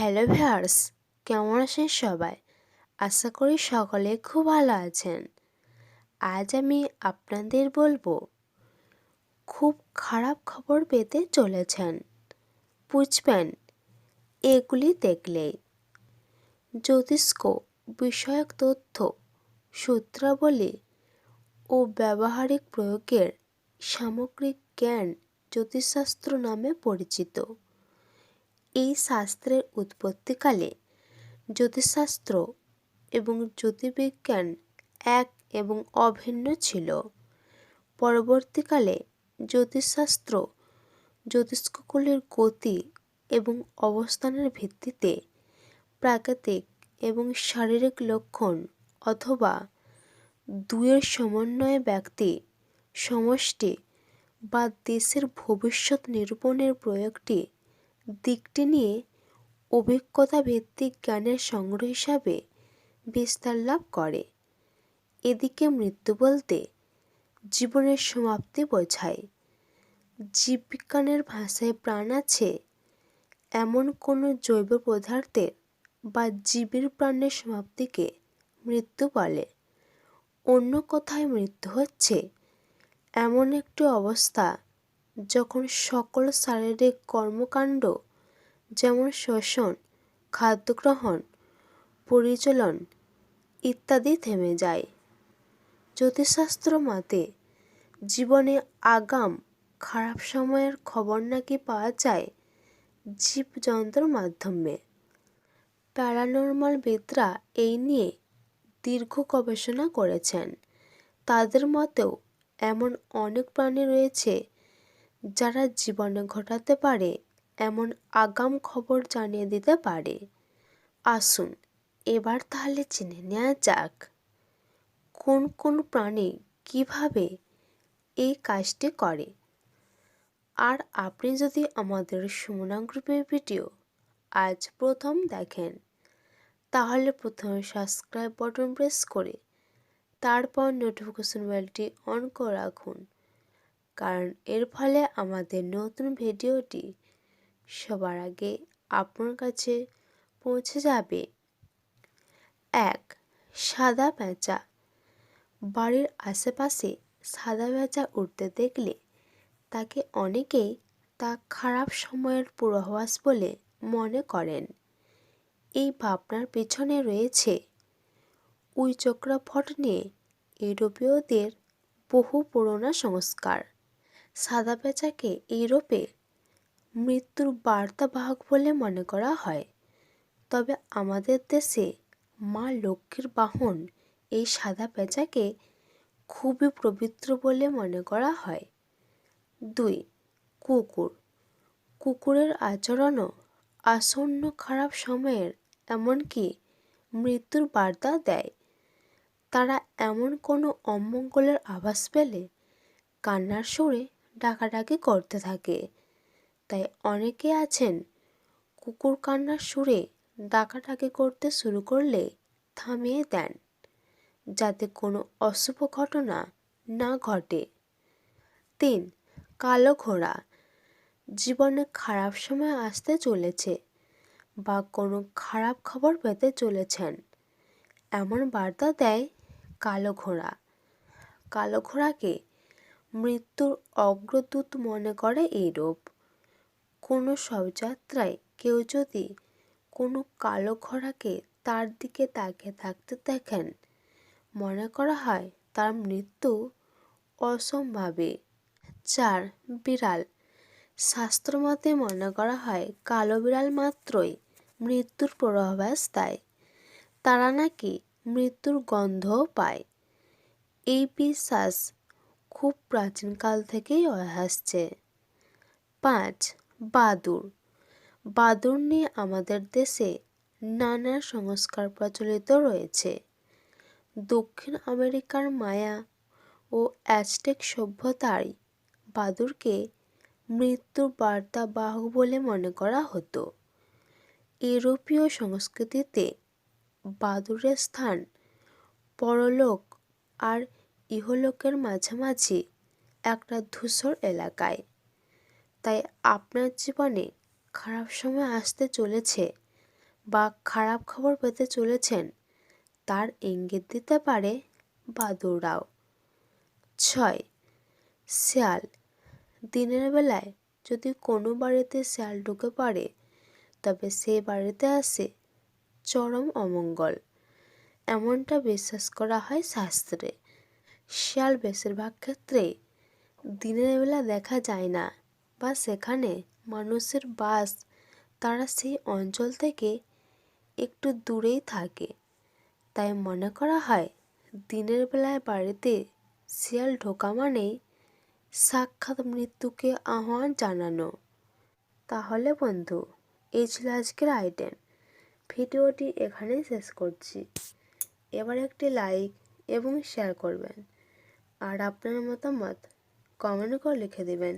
Hello viewers কেমন আছেন সবাই? আশা করি সকলে খুব ভালো আছেন। আজ আমি আপনাদের বলব, খুব খারাপ খবর পেতে চলেছেন। বুঝবেন, এগুলি দেখলেই। জ্যোতিষ্ক, বিষয়ক তথ্য, সূত্রাবলী ও ব্যবহারিক প্রয়োগের সামগ্রিক জ্ঞান জ্যোতিষশাস্ত্র নামে পরিচিত। এই শাস্ত্রের উৎপত্তিকালে জ্যোতিষশাস্ত্র এবং জ্যোতির্বিজ্ঞান এক এবং অভিন্ন ছিল। পরবর্তীকালে জ্যোতিষশাস্ত্র জ্যোতিষ্কগুলির গতি এবং অবস্থানের ভিত্তিতে প্রাকৃতিক এবং শারীরিক লক্ষণ অথবা দুয়ের সমন্বয়ে ব্যক্তি সমষ্টি বা দেশের ভবিষ্যৎ নিরূপণের প্রয়োগটি দিকটি নিয়ে অভিজ্ঞতা ভিত্তিক জ্ঞানের সংগ্রহ হিসাবে বিস্তার লাভ করে। এদিকে মৃত্যু বলতে জীবনের সমাপ্তি বোঝায়। জীববিজ্ঞানের ভাষায় প্রাণ আছে, এমন কোনো জৈব পদার্থের বা জীবের প্রাণের সমাপ্তিকে মৃত্যু বলে। অন্য কথায় মৃত্যু হচ্ছে এমন একটি অবস্থা যখন সকল শারীরিক কর্মকাণ্ড, যেমন শ্বসন খাদ্যগ্রহণ, পরিচলন ইত্যাদি থেমে যায়। জ্যোতিষশাস্ত্র মতে, জীবনে আগাম খারাপ সময়ের খবর নাকি পাওয়া যায় জীবযন্ত্রের মাধ্যমে। প্যারানর্মাল বিদরা এই নিয়ে দীর্ঘ গবেষণা করেছেন। তাদের মতেও এমন অনেক প্রাণী রয়েছে যারা জীবনে ঘটাতে পারে, এমন আগাম খবর জানিয়ে দিতে পারে। আসুন, এবার তাহলে চিনে নেওয়া যাক, কোন কোন প্রাণী কীভাবে এই কাজটি করে। আর আপনি যদি আমাদের সুমনা গ্রুপের ভিডিও আজ প্রথম দেখেন, তাহলে প্রথমে সাবস্ক্রাইব বাটন প্রেস করে, তারপর নোটিফিকেশন বেলটি অন করে রাখুন। কারণ এর ফলে আমাদের নতুন ভিডিওটি সবার আগে আপনার কাছে পৌঁছে যাবে। এক, সাদা পেঁচা। বাড়ির আশেপাশে সাদা পেঁচা উঠতে দেখলে তাকে অনেকেই তা খারাপ সময়ের পূর্বাভাস বলে মনে করেন। এই ভাবনার পেছনে রয়েছে উই চক্রাফট নিয়ে ইউরোপীয়দের বহু পুরোনো সংস্কার। সাদা পেঁচাকে ইউরোপে মৃত্যুর বার্তাবাহক বলে মনে করা হয়। তবে আমাদের দেশে মা লক্ষ্মীর বাহন এই সাদা পেঁচাকে খুবই পবিত্র বলে মনে করা হয়। দুই, কুকুর। কুকুরের আচরণও আসন্ন খারাপ সময়ের এমনকি মৃত্যুর বার্তা দেয়। তারা এমন কোনো অমঙ্গলের আভাস পেলে কান্নার সুরে ডাকাডাকি করতে থাকে। তাই অনেকে আছেন কুকুর কান্নার সুরে ডাকাডাকি করতে শুরু করলে থামিয়ে দেন, যাতে কোনো অশুভ ঘটনা না ঘটে। তিন, কালো ঘোড়া জীবনে খারাপ সময় আসতে চলেছে বা কোনো খারাপ খবর পেতে চলেছেন, এমন বার্তা দেয় কালো ঘোড়া। কালো ঘোড়াকে মৃত্যুর অগ্রদূত মনে করে এইরূপ। কোনো শবযাত্রায় কেউ যদি কোনো কালো ঘোড়াকে তার দিকে তাকিয়ে থাকতে দেখেন, মনে করা হয় তার মৃত্যু অসম্ভাবী। চার, বিড়াল। শাস্ত্রমতে মনে করা হয় কালো বিড়াল মাত্রই মৃত্যুর পূর্বাভাস দেয় তারা নাকি মৃত্যুর গন্ধও পায়। এই বিশ্বাস খুব প্রাচীনকাল থেকেই আসছে। পাঁচ বাদুর বাদুর নিয়ে আমাদের দেশে নানা সংস্কার প্রচলিত রয়েছে। দক্ষিণ আমেরিকার মায়া ও অ্যাজটেক সভ্যতায় বাদুরকে মৃত্যুর বার্তা বাহক বলে মনে করা হতো। ইউরোপীয় সংস্কৃতিতে বাদুরের স্থান, পরলোক আর ইহলোকের মাঝামাঝি একটা ধূসর এলাকায়। তাই আপনার জীবনে খারাপ সময় আসতে চলেছে বা খারাপ খবর পেতে চলেছেন, তার ইঙ্গিত দিতে পারে বাদুড়াও ছয়, শেয়াল। দিনের বেলায় যদি কোনো বাড়িতে শেয়াল ঢুকে পড়ে, তবে সেই বাড়িতে আসে চরম অমঙ্গল। এমনটা বিশ্বাস করা হয় শাস্ত্রে। শিয়াল বেশিরভাগ ক্ষেত্রেই দিনের বেলা দেখা যায় না বা সেখানে মানুষের বাস তারা সেই অঞ্চল থেকে একটু দূরেই থাকে। তাই মনে করা হয়, দিনের বেলায় বাড়িতে শিয়াল ঢোকা মানেই সাক্ষাৎ মৃত্যুকে আহ্বান জানানো। তাহলে বন্ধু, এই ছিল আজকের আইটেম। ভিডিওটি এখানেই শেষ করছি। এবার একটি লাইক এবং শেয়ার করবেন। আর আপনার মতামত কমেন্ট করে লিখে দেবেন।